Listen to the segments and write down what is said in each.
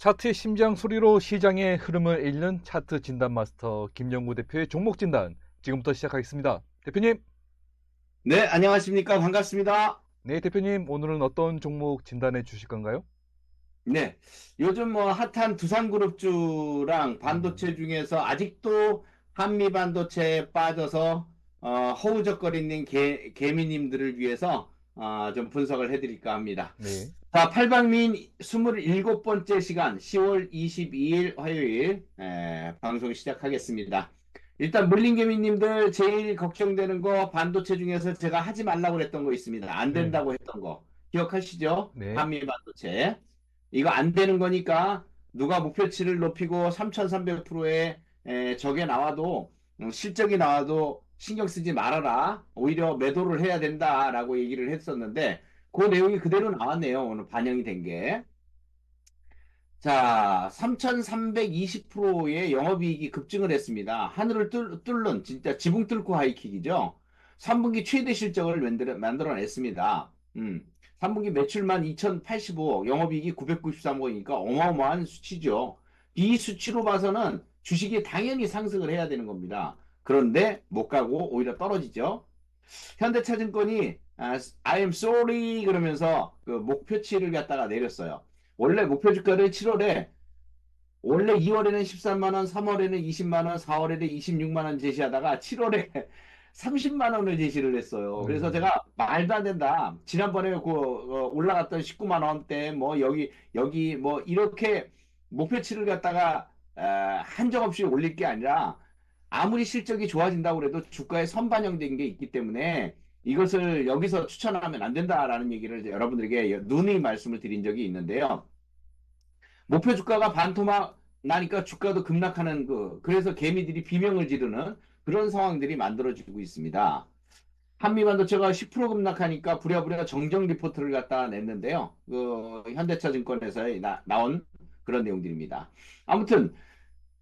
차트의 심장 소리로 시장의 흐름을 읽는 차트 진단 마스터 김영구 대표의 종목 진단 지금부터 시작하겠습니다. 대표님, 네, 안녕하십니까. 반갑습니다. 네 대표님 오늘은 어떤 종목 진단해 주실 건가요? 네, 요즘 뭐 핫한 두산그룹주랑 반도체 중에서 아직도 한미 반도체에 빠져서 어, 허우적거리는 개, 개미님들을 위해서 어, 좀 분석을 해드릴까 합니다. 네, 자, 팔방민 27번째 시간 10월 22일 화요일 에, 방송 시작하겠습니다. 일단 물린개미님들 제일 걱정되는 거 반도체 중에서 제가 하지 말라고 그랬던 거 있습니다. 안 된다고 했던 거 기억하시죠? 네. 한미 반도체 이거 안 되는 거니까 누가 목표치를 높이고 3,300%에 적에 나와도 음, 실적이 나와도 신경 쓰지 말아라. 오히려 매도를 해야 된다라고 얘기를 했었는데 그 내용이 그대로 나왔네요. 오늘 반영이 된 게. 자, 3,320%의 영업이익이 급증을 했습니다. 하늘을 뚫, 뚫는 진짜 지붕 뚫고 하이킥이죠. 3분기 최대 실적을 만들어, 만들어냈습니다. 음, 3분기 매출만 2,085억, 영업이익이 993억이니까 어마어마한 수치죠. 이 수치로 봐서는 주식이 당연히 상승을 해야 되는 겁니다. 그런데 못 가고 오히려 떨어지죠. 현대차증권이 아, I am sorry 그러면서 그 목표치를 갖다가 내렸어요. 원래 목표 주가를 7월에 원래 2월에는 13만 원, 3월에는 20만 원, 4월에는 26만 원 제시하다가 7월에 30만 원을 제시를 했어요. 그래서 음. 제가 말도 안 된다. 지난번에 그 어, 올라갔던 19만 원대 뭐 여기 여기 뭐 이렇게 목표치를 갖다가 아, 한정없이 올릴 게 아니라 아무리 실적이 좋아진다고 그래도 주가에 선반영된 게 있기 때문에 이것을 여기서 추천하면 안 된다라는 얘기를 여러분들에게 누누이 말씀을 드린 적이 있는데요. 목표 주가가 반토막 나니까 주가도 급락하는 그 그래서 개미들이 비명을 지르는 그런 상황들이 만들어지고 있습니다. 한미 반도체가 10% 급락하니까 부랴부랴 정정 리포트를 갖다 냈는데요. 그 현대차증권에서 나, 나온 그런 내용들입니다. 아무튼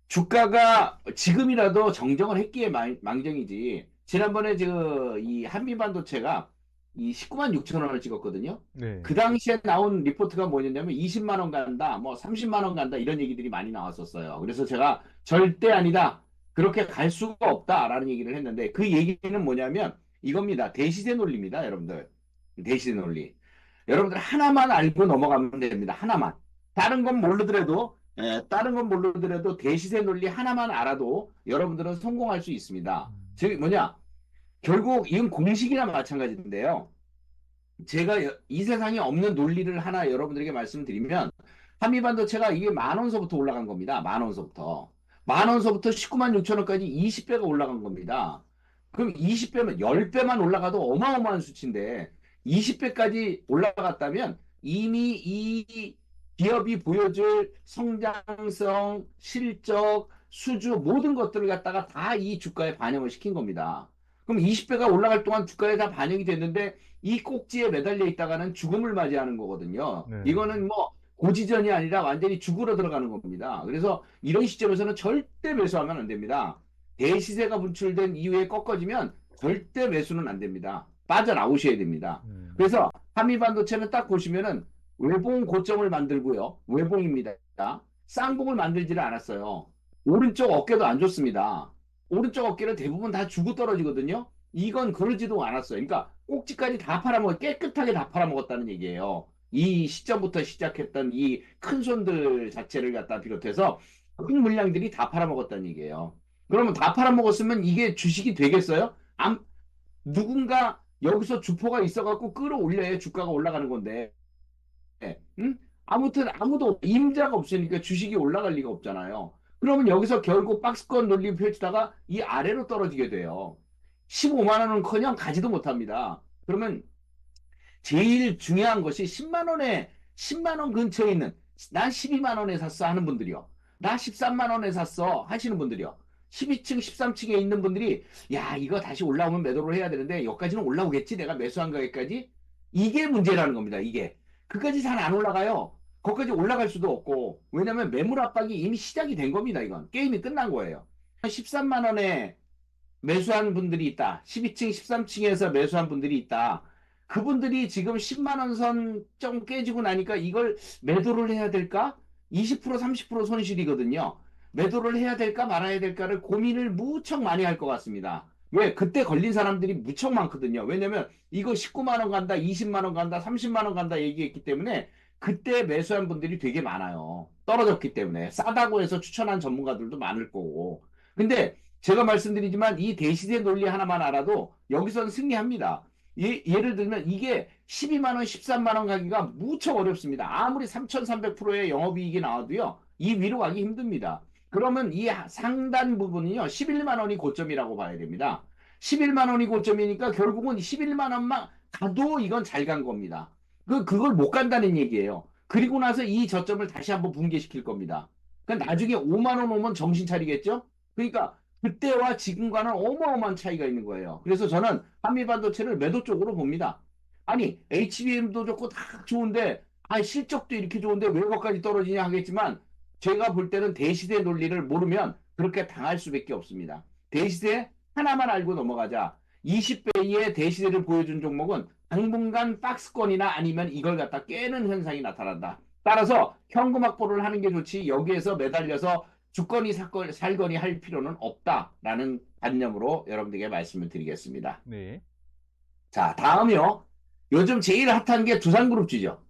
주가가 지금이라도 정정을 했기에 망, 망정이지. 지난번에 저이 한미반도체가 이 19만 6천 원을 찍었거든요. 네, 그 당시에 나온 리포트가 뭐였냐면 20만 원 간다, 뭐 30만 원 간다 이런 얘기들이 많이 나왔었어요. 그래서 제가 절대 아니다. 그렇게 갈 수가 없다라는 얘기를 했는데 그 얘기는 뭐냐면 이겁니다. 대시세 논리입니다, 여러분들. 대시세 논리. 여러분들 하나만 알고 넘어가면 됩니다. 하나만. 다른 건 모르더라도 예, 다른 건 모르더라도 대시세 논리 하나만 알아도 여러분들은 성공할 수 있습니다. 즉 뭐냐? 결국 이건 공식이나 마찬가지인데요. 제가 여- 이 세상에 없는 논리를 하나 여러분들에게 말씀드리면 한미반도체가 이게 만 원서부터 올라간 겁니다. 만 원서부터. 만 원서부터 19만 6천 원까지 20배가 올라간 겁니다. 그럼 20배면 10배만 올라가도 어마어마한 수치인데 20배까지 올라갔다면 이미 이 기업이 보여줄 성장성, 실적, 수주 모든 것들을 갖다가 다 이 주가에 반영을 시킨 겁니다. 그럼 20배가 올라갈 동안 주가에 다 반영이 됐는데 이 꼭지에 매달려 있다가는 죽음을 맞이하는 거거든요. 네. 이거는 뭐 고지전이 아니라 완전히 죽으러 들어가는 겁니다. 그래서 이런 시점에서는 절대 매수하면 안 됩니다. 대시세가 분출된 이후에 꺾어지면 절대 매수는 안 됩니다. 빠져나오셔야 됩니다. 음, 그래서 한미반도체는 딱 보시면은 외봉 고점을 만들고요. 외봉입니다. 쌍봉을 만들지를 않았어요. 오른쪽 어깨도 안 좋습니다. 오른쪽 어깨는 대부분 다 주고 떨어지거든요. 이건 그러지도 않았어요. 그러니까 꼭지까지 다 팔아먹, 깨끗하게 다 팔아먹었다는 얘기예요. 이 시점부터 시작했던 이 큰 손들 자체를 갖다 비롯해서 큰 물량들이 다 팔아먹었다는 얘기예요. 그러면 다 팔아먹었으면 이게 주식이 되겠어요? 안, 누군가 여기서 주포가 있어갖고 끌어올려야 주가가 올라가는 건데, 예, 응? 아무튼 아무도 임자가 없으니까 주식이 올라갈 리가 없잖아요. 그러면 여기서 결국 박스권 논리 펼치다가 이 아래로 떨어지게 돼요. 15만 원은 커녕 가지도 못합니다. 그러면 제일 중요한 것이 10만 원에 10만 원 근처에 있는 난 12만 원에 샀어 하는 분들이요. 나 13만 원에 샀어 하시는 분들이요. 12층, 13층에 있는 분들이 야 이거 다시 올라오면 매도를 해야 되는데 여기까지는 올라오겠지 내가 매수한 거기까지 이게 문제라는 겁니다. 이게 그까지 잘 안 올라가요. 거기까지 올라갈 수도 없고 왜냐면 매물 압박이 이미 시작이 된 겁니다. 이건 게임이 끝난 거예요. 13만 원에 매수한 분들이 있다. 12층, 13층에서 매수한 분들이 있다. 그분들이 지금 10만 원 선 좀 깨지고 나니까 이걸 매도를 해야 될까? 20% 30% 손실이거든요. 매도를 해야 될까 말아야 될까를 고민을 무척 많이 할 것 같습니다. 왜? 그때 걸린 사람들이 무척 많거든요. 왜냐면 이거 19만 원 간다, 20만 원 간다, 30만 원 간다 얘기했기 때문에 그때 매수한 분들이 되게 많아요. 떨어졌기 때문에 싸다고 해서 추천한 전문가들도 많을 거고. 근데 제가 말씀드리지만 이 대시대 논리 하나만 알아도 여기선 승리합니다. 예, 예를 들면 이게 12만 원, 13만 원 가기가 무척 어렵습니다. 아무리 3,300%의 영업이익이 나와도요. 이 위로 가기 힘듭니다. 그러면 이 상단 부분은요. 11만 원이 고점이라고 봐야 됩니다. 11만 원이 고점이니까 결국은 11만 원만 가도 이건 잘 간 겁니다. 그, 그걸 못 간다는 얘기예요. 그리고 나서 이 저점을 다시 한번 붕괴시킬 겁니다. 그러니까 나중에 5만 원 오면 정신 차리겠죠? 그러니까 그때와 지금과는 어마어마한 차이가 있는 거예요. 그래서 저는 한미반도체를 매도 쪽으로 봅니다. 아니, HBM도 좋고 다 좋은데, 아, 실적도 이렇게 좋은데 왜 거기까지 떨어지냐 하겠지만, 제가 볼 때는 대시대 논리를 모르면 그렇게 당할 수밖에 없습니다. 대시대 하나만 알고 넘어가자. 20배의 대시대를 보여준 종목은 당분간 박스권이나 아니면 이걸 갖다 깨는 현상이 나타난다. 따라서 현금 확보를 하는 게 좋지 여기에서 매달려서 주거니 사건 살거니 할 필요는 없다라는 관념으로 여러분들에게 말씀을 드리겠습니다. 네. 자, 다음이요. 요즘 제일 핫한 게 두산그룹주죠.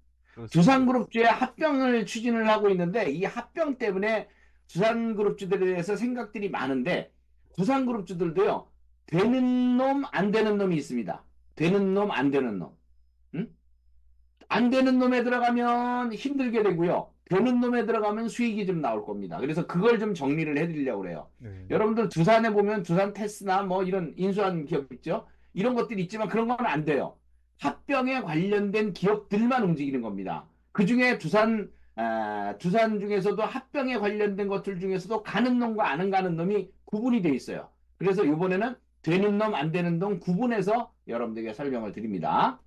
두산그룹주의 합병을 추진을 하고 있는데 이 합병 때문에 두산그룹주들에 대해서 생각들이 많은데 두산그룹주들도요. 되는 놈, 안 되는 놈이 있습니다. 되는 놈, 안 되는 놈. 응? 안 되는 놈에 들어가면 힘들게 되고요. 되는 놈에 들어가면 수익이 좀 나올 겁니다. 그래서 그걸 좀 정리를 해드리려고 그래요. 네. 여러분들 두산에 보면 두산 테스나 뭐 이런 인수한 기업 있죠? 이런 것들이 있지만 그런 건 안 돼요. 합병에 관련된 기업들만 움직이는 겁니다. 그 중에 두산, 아, 두산 중에서도 합병에 관련된 것들 중에서도 가는 놈과 안 가는 놈이 구분이 돼 있어요. 그래서 이번에는 되는 놈, 안 되는 놈 구분해서 여러분들에게 설명을 드립니다.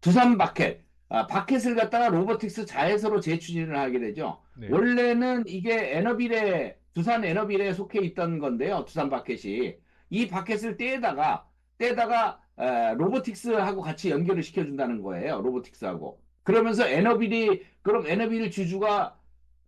두산 바켓. 아, 바켓을 갖다가 로보틱스 자회사로 재추진을 하게 되죠. 네. 원래는 이게 에너빌에 두산 에너빌에 속해 있던 건데요. 두산 바켓이 이 바켓을 떼다가 떼다가 에, 로보틱스하고 같이 연결을 시켜준다는 거예요. 로보틱스하고 그러면서 에너빌이 그럼 에너빌 주주가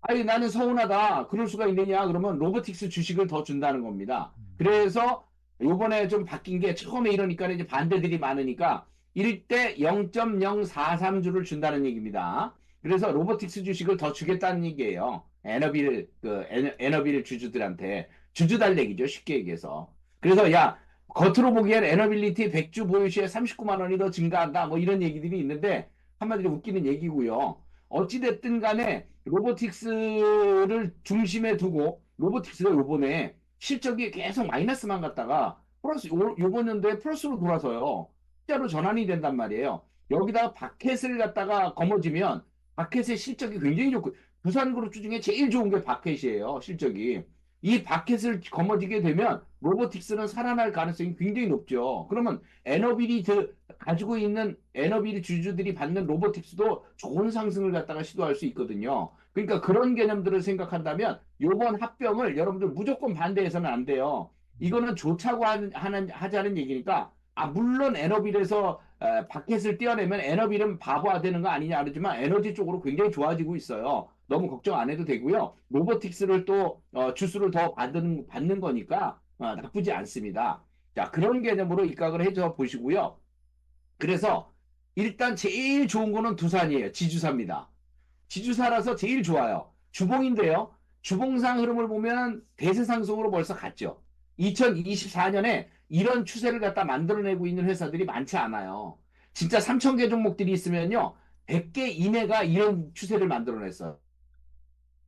아니 나는 서운하다. 그럴 수가 있느냐? 그러면 로보틱스 주식을 더 준다는 겁니다. 그래서 요번에 좀 바뀐 게 처음에 이러니까 이제 반대들이 많으니까 1대 0.043주를 준다는 얘기입니다. 그래서 로보틱스 주식을 더 주겠다는 얘기예요. 에너빌 그 에너- 에너빌 주주들한테 주주 달래기죠. 쉽게 얘기해서. 그래서 야 겉으로 보기엔 에너빌리티 100주 보유시에 39만 원이 더 증가한다. 뭐 이런 얘기들이 있는데 한마디로 웃기는 얘기고요. 어찌됐든 간에 로보틱스를 중심에 두고 로보틱스가 요번에 실적이 계속 마이너스만 갔다가 플러스 요, 요번 연도에 플러스로 돌아서요. 숫자로 전환이 된단 말이에요. 여기다가 바켓을 갖다가 거머쥐면 바켓의 실적이 굉장히 좋고 부산그룹 중에 제일 좋은 게 바켓이에요. 실적이. 이 바켓을 거머쥐게 되면 로보틱스는 살아날 가능성이 굉장히 높죠. 그러면 에너빌이 그 가지고 있는 에너빌 주주들이 받는 로보틱스도 좋은 상승을 갖다가 시도할 수 있거든요. 그러니까 그런 개념들을 생각한다면 요번 합병을 여러분들 무조건 반대해서는 안 돼요. 이거는 좋자고 하는, 하는 하자는 얘기니까 아 물론 에너빌에서 에, 바켓을 떼어내면 에너빌은 바보화 되는 거 아니냐 그러지만 에너지 쪽으로 굉장히 좋아지고 있어요. 너무 걱정 안 해도 되고요. 로보틱스를 또 어, 주수를 더 받는 받는 거니까 어, 나쁘지 않습니다. 자 그런 개념으로 입각을 해줘 보시고요. 그래서 일단 제일 좋은 거는 두산이에요. 지주사입니다. 지주사라서 제일 좋아요. 주봉인데요. 주봉상 흐름을 보면 대세상승으로 벌써 갔죠. 2024년에 이런 추세를 갖다 만들어내고 있는 회사들이 많지 않아요. 진짜 3,000개 종목들이 있으면요. 100개 이내가 이런 추세를 만들어냈어요.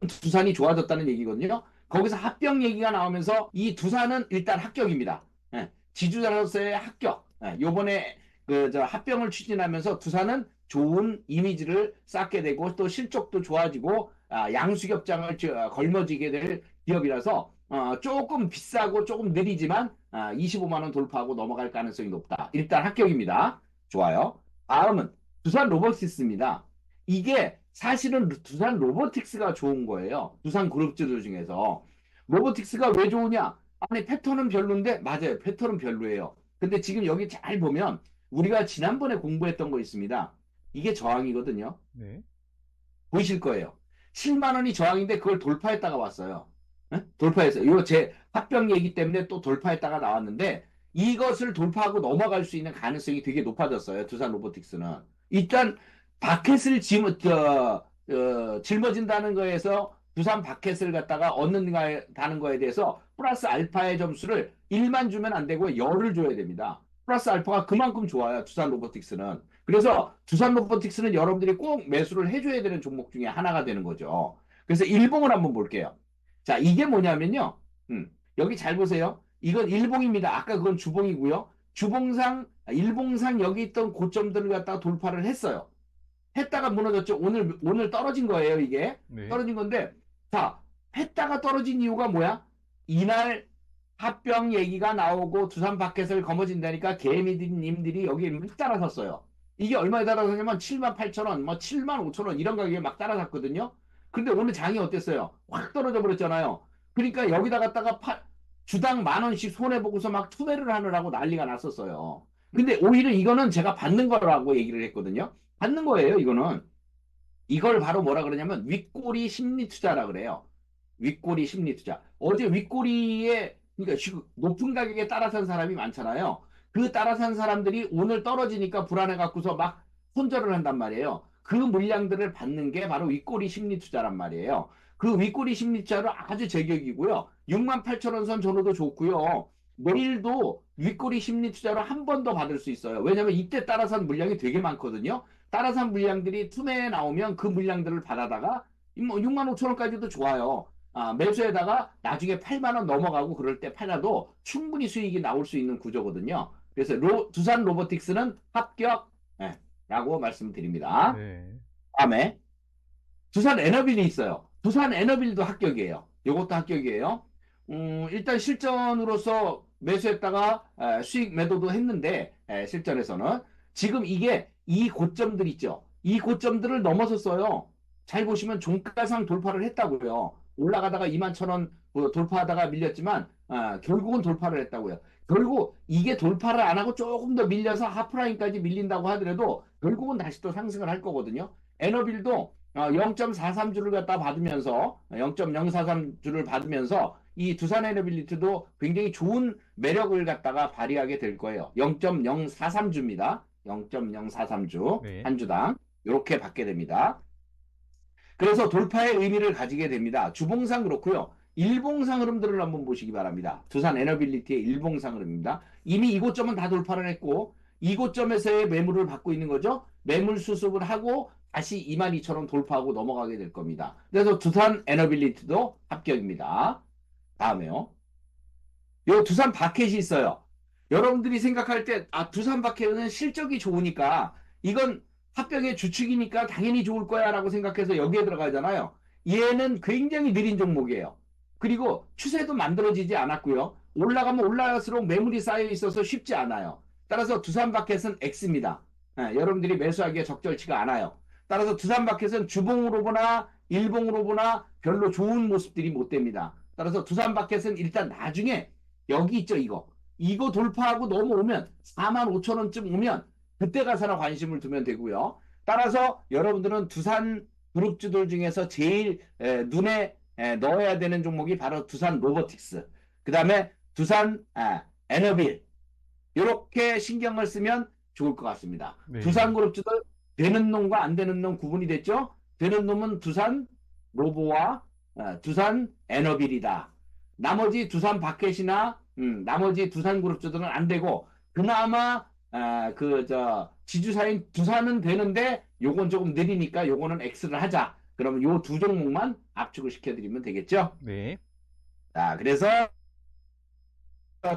두산이 좋아졌다는 얘기거든요. 거기서 합병 얘기가 나오면서 이 두산은 일단 합격입니다. 예, 지주자로서의 합격. 예, 요번에 그 저 합병을 추진하면서 두산은 좋은 이미지를 쌓게 되고 또 실적도 좋아지고 아, 양수겹장을 저- 걸머지게 될 기업이라서 어, 조금 비싸고 조금 느리지만 아, 25만 원 돌파하고 넘어갈 가능성이 높다. 일단 합격입니다. 좋아요. 다음은 두산 로보틱스입니다. 이게 사실은 두산 로보틱스가 좋은 거예요. 두산 그룹주들 중에서 로보틱스가 왜 좋으냐? 아니 패턴은 별론데 맞아요. 패턴은 별로예요. 근데 지금 여기 잘 보면 우리가 지난번에 공부했던 거 있습니다. 이게 저항이거든요. 네. 보이실 거예요. 7만 원이 저항인데 그걸 돌파했다가 왔어요. 예? 돌파했어요. 이거 제 합병 얘기 때문에 또 돌파했다가 나왔는데 이것을 돌파하고 넘어갈 수 있는 가능성이 되게 높아졌어요. 두산 로보틱스는. 일단 바켓을 짊어, 저, 어, 짊어진다는 거에서 두산 바켓을 갖다가 얻는다는 거에 대해서 플러스 알파의 점수를 1만 주면 안 되고 열을 줘야 됩니다. 플러스 알파가 그만큼 좋아요. 두산 로보틱스는. 그래서 두산 로보틱스는 여러분들이 꼭 매수를 해줘야 되는 종목 중에 하나가 되는 거죠. 그래서 일봉을 한번 볼게요. 자, 이게 뭐냐면요. 음, 여기 잘 보세요. 이건 일봉입니다. 아까 그건 주봉이고요. 주봉상, 일봉상 여기 있던 고점들을 갖다가 돌파를 했어요. 했다가 무너졌죠. 오늘, 오늘 떨어진 거예요, 이게. 네. 떨어진 건데, 자, 했다가 떨어진 이유가 뭐야? 이날 합병 얘기가 나오고 두산 바켓을 거머쥔다니까 개미님들이 여기에 막 따라섰어요. 이게 얼마에 따라섰냐면 7만 8천 원, 뭐 7만 5천 원 이런 가격에 막 따라섰거든요. 근데 오늘 장이 어땠어요? 확 떨어져 버렸잖아요. 그러니까 여기다 갖다가 파- 주당 만 원씩 손해 보고서 막 투매를 하느라고 난리가 났었어요. 근데 오히려 이거는 제가 받는 거라고 얘기를 했거든요. 받는 거예요, 이거는. 이걸 바로 뭐라 그러냐면 윗꼬리 심리 투자라 그래요. 윗꼬리 심리 투자. 어제 윗꼬리에 그러니까 높은 가격에 따라 산 사람이 많잖아요. 그 따라 산 사람들이 오늘 떨어지니까 불안해 갖고서 막 손절을 한단 말이에요. 그 물량들을 받는 게 바로 윗꼬리 심리 투자란 말이에요. 그 윗꼬리 심리 투자로 아주 제격이고요. 6만 8천 원선 전후도 좋고요. 내일도 윗꼬리 심리 투자로 한 번 더 받을 수 있어요. 왜냐면 이때 따라 산 물량이 되게 많거든요. 따라 산 물량들이 투매에 나오면 그 물량들을 받아다가 뭐 6만 5천 원까지도 좋아요. 아, 매수에다가 나중에 8만 원 넘어가고 그럴 때 팔아도 충분히 수익이 나올 수 있는 구조거든요. 그래서 로- 두산 로보틱스는 합격 예, 라고 말씀드립니다. 네. 다음에 두산 에너빌이 있어요. 두산 에너빌도 합격이에요. 요것도 합격이에요. 음, 일단 실전으로서 매수했다가 에, 수익 매도도 했는데 에, 실전에서는 지금 이게 이 고점들 있죠. 이 고점들을 넘어섰어요. 잘 보시면 종가상 돌파를 했다고요. 올라가다가 2만 천원 돌파하다가 밀렸지만 아, 결국은 돌파를 했다고요. 결국 이게 돌파를 안 하고 조금 더 밀려서 하프라인까지 밀린다고 하더라도 결국은 다시 또 상승을 할 거거든요. 에너빌도 0.43주를 갖다 받으면서 0.043주를 받으면서 이 두산 에너빌리티도 굉장히 좋은 매력을 갖다가 발휘하게 될 거예요. 0.043주입니다. 0.043주 네. 한 주당 이렇게 받게 됩니다. 그래서 돌파의 의미를 가지게 됩니다. 주봉상 그렇고요. 일봉상 흐름들을 한번 보시기 바랍니다. 두산 에너빌리티의 일봉상 흐름입니다. 이미 이곳점은 다 돌파를 했고 이곳점에서의 매물을 받고 있는 거죠. 매물 수습을 하고 다시 22,000원 돌파하고 넘어가게 될 겁니다. 그래서 두산 에너빌리티도 합격입니다. 다음에요. 요 두산 바켓이 있어요. 여러분들이 생각할 때, 아, 두산 바켓은 실적이 좋으니까 이건 합병의 주축이니까 당연히 좋을 거야 라고 생각해서 여기에 들어가잖아요. 얘는 굉장히 느린 종목이에요. 그리고 추세도 만들어지지 않았고요. 올라가면 올라갈수록 매물이 쌓여 있어서 쉽지 않아요. 따라서 두산 바켓은 X입니다. 예, 여러분들이 매수하기에 적절치가 않아요. 따라서 두산 바켓은 주봉으로 보나 일봉으로 보나 별로 좋은 모습들이 못 됩니다. 따라서 두산 바켓은 일단 나중에 여기 있죠 이거 이거 돌파하고 넘어오면 4만 5천 원쯤 오면 그때 가서나 관심을 두면 되고요. 따라서 여러분들은 두산 그룹주들 중에서 제일 에, 눈에 에, 넣어야 되는 종목이 바로 두산 로보틱스. 그 다음에 두산 아, 에너빌. 이렇게 신경을 쓰면 좋을 것 같습니다. 네. 두산 그룹주들 되는 놈과 안 되는 놈 구분이 됐죠? 되는 놈은 두산 로보와 어, 두산 에너빌이다. 나머지 두산 바켓이나 음, 나머지 두산 그룹주들은 안 되고 그나마 아, 그, 저, 지주사인 두산은 되는데, 요건 조금 느리니까 요거는 X를 하자. 그러면 요 두 종목만 압축을 시켜드리면 되겠죠? 네. 자, 그래서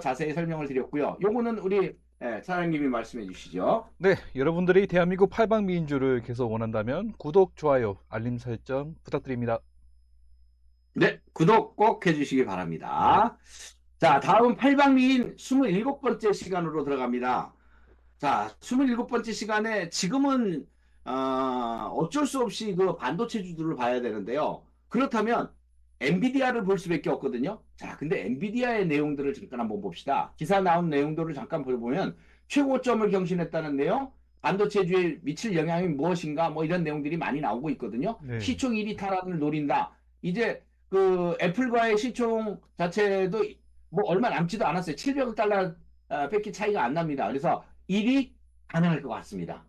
자세히 설명을 드렸고요. 요거는 우리 예, 사장님이 말씀해 주시죠. 네, 여러분들이 대한민국 팔방미인주를 계속 원한다면 구독, 좋아요, 알림 설정 부탁드립니다. 네, 구독 꼭 해주시기 바랍니다. 자, 다음 팔방미인 27번째 시간으로 들어갑니다. 자, 27번째 시간에 지금은 어, 어쩔 수 없이 그 반도체 주들을 봐야 되는데요. 그렇다면 엔비디아를 볼 수밖에 없거든요. 자, 근데 엔비디아의 내용들을 잠깐 한번 봅시다. 기사 나온 내용들을 잠깐 보면 최고점을 경신했다는 내용, 반도체주에 미칠 영향이 무엇인가 뭐 이런 내용들이 많이 나오고 있거든요. 네. 시총 1위 탈환을 노린다. 이제 그 애플과의 시총 자체도 뭐 얼마 남지도 않았어요. 700억 달러 어, 밖에 차이가 안 납니다. 그래서 1위 가능할 것 같습니다.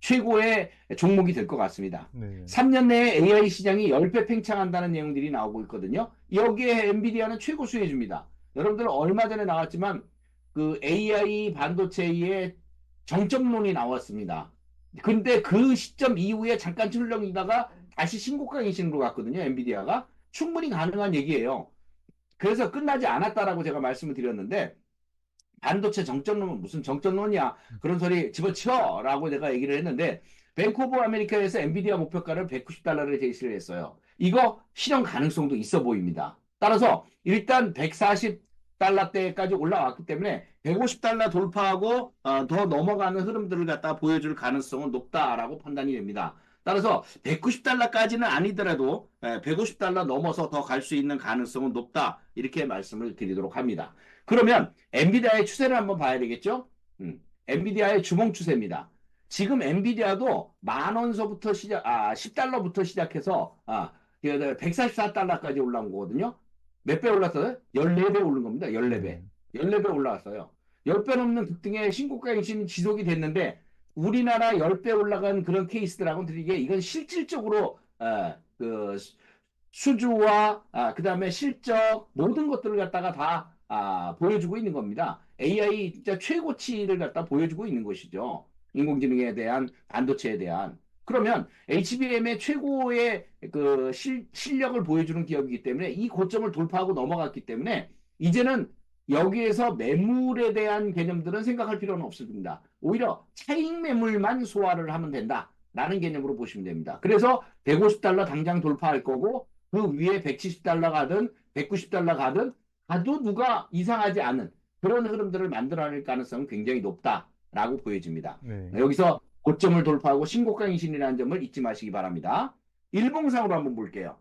최고의 종목이 될 것 같습니다. 네. 3년 내에 AI 시장이 10배 팽창한다는 내용들이 나오고 있거든요. 여기에 엔비디아는 최고 수혜주입니다. 여러분들 얼마 전에 나왔지만 그 AI 반도체의 정점론이 나왔습니다. 근데 그 시점 이후에 잠깐 출렁이다가 다시 신고가 신으로 갔거든요. 엔비디아가 충분히 가능한 얘기예요. 그래서 끝나지 않았다라고 제가 말씀을 드렸는데 반도체 정점론은 무슨 정점론이야 그런 소리 집어치워라고 내가 얘기를 했는데 오브 아메리카에서 엔비디아 목표가를 190달러를 제시를 했어요. 이거 실현 가능성도 있어 보입니다. 따라서 일단 140달러대까지 올라왔기 때문에 150달러 돌파하고 어, 더 넘어가는 흐름들을 갖다 보여줄 가능성은 높다라고 판단이 됩니다. 따라서 190달러까지는 아니더라도 150달러 넘어서 더 갈 수 있는 가능성은 높다 이렇게 말씀을 드리도록 합니다. 그러면 엔비디아의 추세를 한번 봐야 되겠죠? 음, 엔비디아의 주봉 추세입니다. 지금 엔비디아도 만 원서부터 시작, 아, 10달러부터 시작해서, 아, 144달러까지 올라온 거거든요. 몇 배 올랐어요? 14배 오른 겁니다. 14배. 14배 올라왔어요. 10배 넘는 급등의 신고가 행신 지속이 됐는데, 우리나라 10배 올라간 그런 케이스들하고는 다르게, 이건 실질적으로, 아, 그, 수주와, 아, 그 다음에 실적, 모든 것들을 갖다가 다, 아, 보여주고 있는 겁니다. AI 진짜 최고치를 갖다 보여주고 있는 것이죠. 인공지능에 대한 반도체에 대한 그러면 HBM의 최고의 그 실, 실력을 보여주는 기업이기 때문에 이 고점을 돌파하고 넘어갔기 때문에 이제는 여기에서 매물에 대한 개념들은 생각할 필요는 없습니다. 오히려 차익 매물만 소화를 하면 된다 라는 개념으로 보시면 됩니다. 그래서 150달러 당장 돌파할 거고 그 위에 170달러 가든 190달러 가든 가도 누가 이상하지 않은 그런 흐름들을 만들어낼 가능성은 굉장히 높다라고 보여집니다. 네. 여기서 고점을 돌파하고 신고가 인신이라는 점을 잊지 마시기 바랍니다. 일봉상으로 한번 볼게요.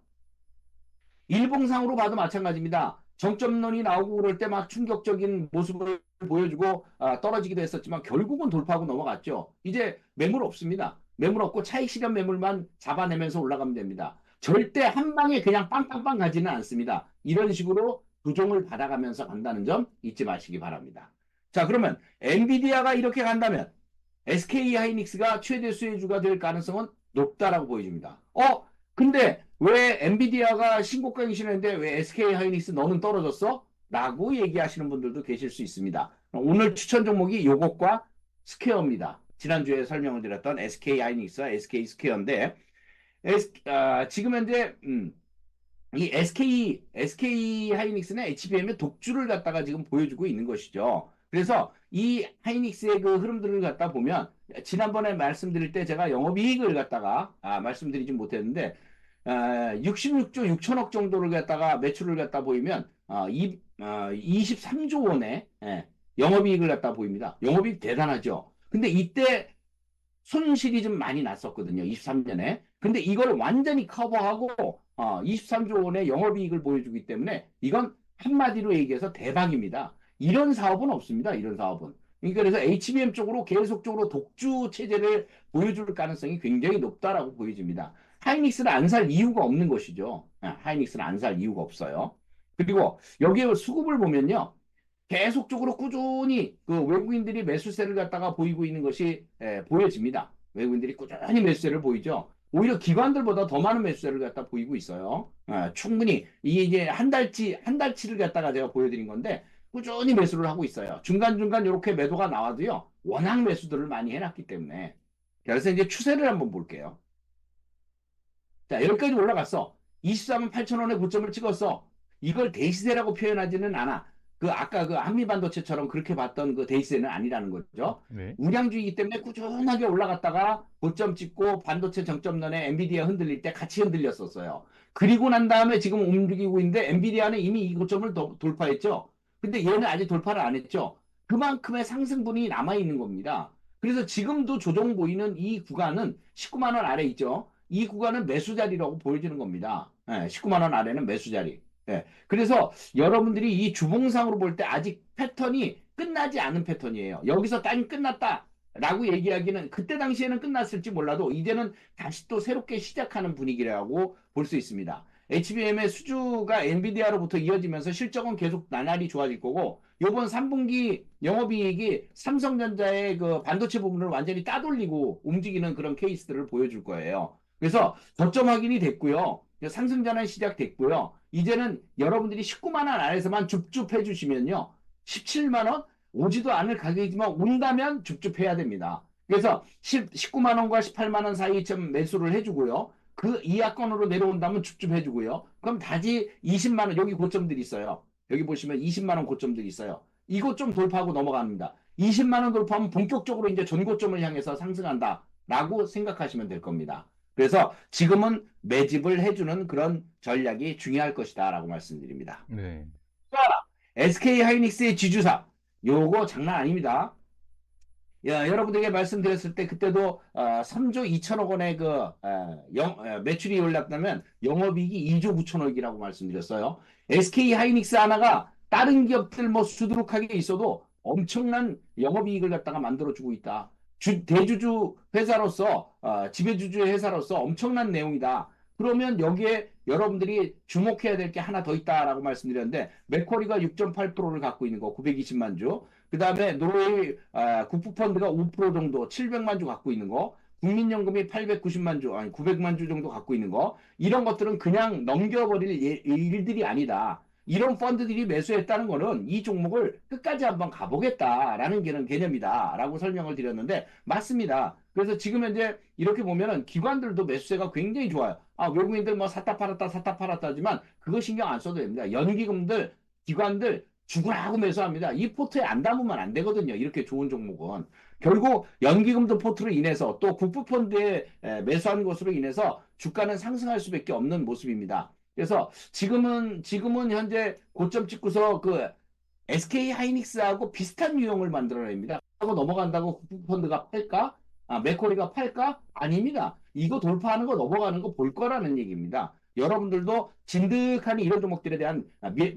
일봉상으로 봐도 마찬가지입니다. 정점론이 나오고 그럴 때 막 충격적인 모습을 보여주고 아, 떨어지기도 했었지만 결국은 돌파하고 넘어갔죠. 이제 매물 없습니다. 매물 없고 차익 실현 매물만 잡아내면서 올라가면 됩니다. 절대 한 방에 그냥 빵빵빵 가지는 않습니다. 이런 식으로 조정을 받아가면서 간다는 점 잊지 마시기 바랍니다. 자, 그러면 엔비디아가 이렇게 간다면 SK 하이닉스가 최대 수혜주가 될 가능성은 높다라고 보여집니다. 어? 근데 왜 엔비디아가 신고가 행신했는데 왜 SK 하이닉스 너는 떨어졌어? 라고 얘기하시는 분들도 계실 수 있습니다. 오늘 추천 종목이 요것과 스퀘어입니다. 지난주에 설명을 드렸던 SK 하이닉스와 SK 스퀘어인데 S- 아, 지금 현재 음, 이 SK SK 하이닉스는 HBM의 독주를 갖다가 지금 보여주고 있는 것이죠. 그래서 이 하이닉스의 그 흐름들을 갖다 보면 지난번에 말씀드릴 때 제가 영업이익을 갖다가 아, 말씀드리진 못했는데 아, 66조 6천억 정도를 갖다가 매출을 갖다 보이면 아, 이, 아, 23조 원의 예, 영업이익을 갖다 보입니다. 영업이익 대단하죠. 근데 이때 손실이 좀 많이 났었거든요. 23년에. 근데 이걸 완전히 커버하고 어, 23조 원의 영업이익을 보여주기 때문에 이건 한마디로 얘기해서 대박입니다. 이런 사업은 없습니다. 이런 사업은. 그러니까 그래서 HBM 쪽으로 계속적으로 독주 체제를 보여줄 가능성이 굉장히 높다라고 보여집니다. 하이닉스는 안살 이유가 없는 것이죠. 아, 하이닉스는 안살 이유가 없어요. 그리고 여기에 수급을 보면요. 계속적으로 꾸준히 그 외국인들이 매수세를 갖다가 보이고 있는 것이 예, 보여집니다. 외국인들이 꾸준히 매수세를 보이죠. 오히려 기관들보다 더 많은 매수세를 갖다 보이고 있어요. 아, 충분히 이게 한 달치 한 달치를 갖다가 제가 보여드린 건데 꾸준히 매수를 하고 있어요. 중간중간 이렇게 매도가 나와도요. 워낙 매수들을 많이 해놨기 때문에. 그래서 이제 추세를 한번 볼게요. 자, 여기까지 올라갔어. 23만 8천 원의 고점을 찍었어. 이걸 대시세라고 표현하지는 않아. 그 아까 그 한미 반도체처럼 그렇게 봤던 그 대시세는 아니라는 거죠. 네. 우량주의이기 때문에 꾸준하게 올라갔다가 고점 찍고 반도체 정점론에 엔비디아 흔들릴 때 같이 흔들렸었어요. 그리고 난 다음에 지금 움직이고 있는데 엔비디아는 이미 이 고점을 도- 돌파했죠. 근데 얘는 아직 돌파를 안 했죠. 그만큼의 상승분이 남아 있는 겁니다. 그래서 지금도 조정 보이는 이 구간은 19만 원 아래 있죠. 이 구간은 매수 자리라고 보여지는 겁니다. 예, 19만 원 아래는 매수 자리. 예, 그래서 여러분들이 이 주봉상으로 볼 때 아직 패턴이 끝나지 않은 패턴이에요. 여기서 딱 끝났다. 라고 얘기하기는 그때 당시에는 끝났을지 몰라도 이제는 다시 또 새롭게 시작하는 분위기라고 볼 수 있습니다. HBM의 수주가 엔비디아로부터 이어지면서 실적은 계속 나날이 좋아질 거고 이번 3분기 영업이익이 삼성전자의 그 반도체 부분을 완전히 따돌리고 움직이는 그런 케이스들을 보여줄 거예요. 그래서 저점 확인이 됐고요. 상승전환 시작됐고요. 이제는 여러분들이 19만 원 안에서만 줍줍해 주시면요. 17만 원 오지도 않을 가격이지만 온다면 줍줍해야 됩니다. 그래서 10, 19만 원과 18만 원 사이 좀 매수를 해주고요. 그 이하권으로 내려온다면 줍줍해 주고요. 그럼 다시 20만 원 여기 고점들이 있어요. 여기 보시면 20만 원 고점들이 있어요. 이거 좀 돌파하고 넘어갑니다. 20만 원 돌파하면 본격적으로 이제 전고점을 향해서 상승한다 라고 생각하시면 될 겁니다. 그래서 지금은 매집을 해주는 그런 전략이 중요할 것이다라고 말씀드립니다. 네. SK 하이닉스의 지주사 요거 장난 아닙니다. 야, 여러분들에게 말씀드렸을 때 그때도 어, 3조 2천억 원의 그 어, 영, 어, 매출이 올랐다면 영업이익이 2조 9천억이라고 말씀드렸어요. SK 하이닉스 하나가 다른 기업들 뭐 수두룩하게 있어도 엄청난 영업이익을 갖다가 만들어주고 있다. 주, 대주주 회사로서 어, 지배주주 회사로서 엄청난 내용이다. 그러면 여기에 여러분들이 주목해야 될 게 하나 더 있다라고 말씀드렸는데 맥쿼리가 6.8%를 갖고 있는 거 920만 주. 그 다음에 노르웨이 아, 국부펀드가 5% 정도 700만 주 갖고 있는 거. 국민연금이 890만 주, 아니 900만 주 정도 갖고 있는 거. 이런 것들은 그냥 넘겨버릴 예- 일들이 아니다. 이런 펀드들이 매수했다는 거는 이 종목을 끝까지 한번 가보겠다라는 게 개념이다라고 설명을 드렸는데 맞습니다. 그래서 지금 현재 이렇게 보면은 기관들도 매수세가 굉장히 좋아요. 아, 외국인들 뭐 샀다 팔았다 샀다 팔았다 하지만 그거 신경 안 써도 됩니다. 연기금들, 기관들 죽으라 하고 매수합니다. 이 포트에 안 담으면 안 되거든요. 이렇게 좋은 종목은. 결국 연기금도 포트로 인해서 또 국부펀드에 에, 매수한 것으로 인해서 주가는 상승할 수밖에 없는 모습입니다. 그래서 지금은 지금은 현재 고점 찍고서 그 SK 하이닉스하고 비슷한 유형을 만들어냅니다. 하고 넘어간다고 국부펀드가 팔까? 아, 맥코리가 팔까? 아닙니다. 이거 돌파하는 거 넘어가는 거 볼 거라는 얘기입니다. 여러분들도 진득한 이런 종목들에 대한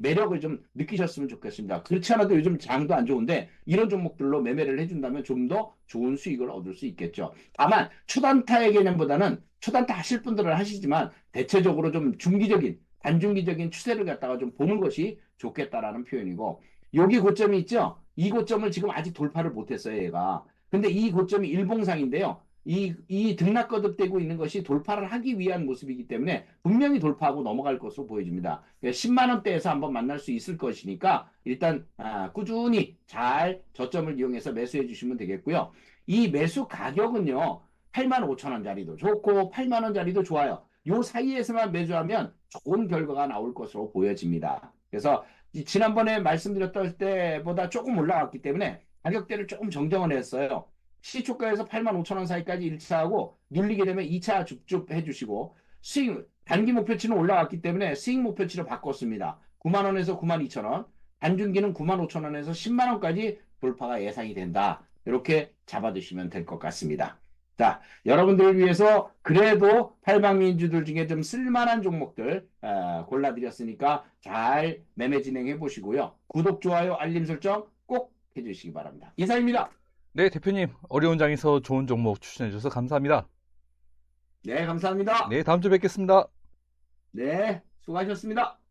매력을 좀 느끼셨으면 좋겠습니다. 그렇지 않아도 요즘 장도 안 좋은데 이런 종목들로 매매를 해준다면 좀 더 좋은 수익을 얻을 수 있겠죠. 다만 초단타의 개념보다는 초단타 하실 분들은 하시지만 대체적으로 좀 중기적인 단중기적인 추세를 갖다가 좀 보는 것이 좋겠다라는 표현이고 여기 고점이 있죠. 이 고점을 지금 아직 돌파를 못했어요, 얘가. 근데 이 고점이 일봉상인데요. 이, 이 등락 거듭되고 있는 것이 돌파를 하기 위한 모습이기 때문에 분명히 돌파하고 넘어갈 것으로 보여집니다. 10만 원대에서 한번 만날 수 있을 것이니까 일단 아, 꾸준히 잘 저점을 이용해서 매수해 주시면 되겠고요. 이 매수 가격은요. 8만 5천 원짜리도 좋고 8만 원짜리도 좋아요. 요 사이에서만 매수하면 좋은 결과가 나올 것으로 보여집니다. 그래서 이 지난번에 말씀드렸던 때보다 조금 올라갔기 때문에 가격대를 조금 정정을 했어요. 시초가에서 8만 5천 원 사이까지 1차하고 눌리게 되면 2차 줍줍 해주시고 수익 단기 목표치는 올라갔기 때문에 수익 목표치를 바꿨습니다. 9만 원에서 9만 2천 원, 단중기는 9만 5천 원에서 10만 원까지 돌파가 예상이 된다. 이렇게 잡아두시면 될 것 같습니다. 자, 여러분들을 위해서 그래도 팔방민주들 중에 좀 쓸만한 종목들 어, 골라드렸으니까 잘 매매 진행해 보시고요. 구독, 좋아요, 알림 설정 꼭 해주시기 바랍니다. 이상입니다. 네, 대표님. 어려운 장에서 좋은 종목 추천해 주셔서 감사합니다. 네, 감사합니다. 네, 다음 주에 뵙겠습니다. 네, 수고하셨습니다.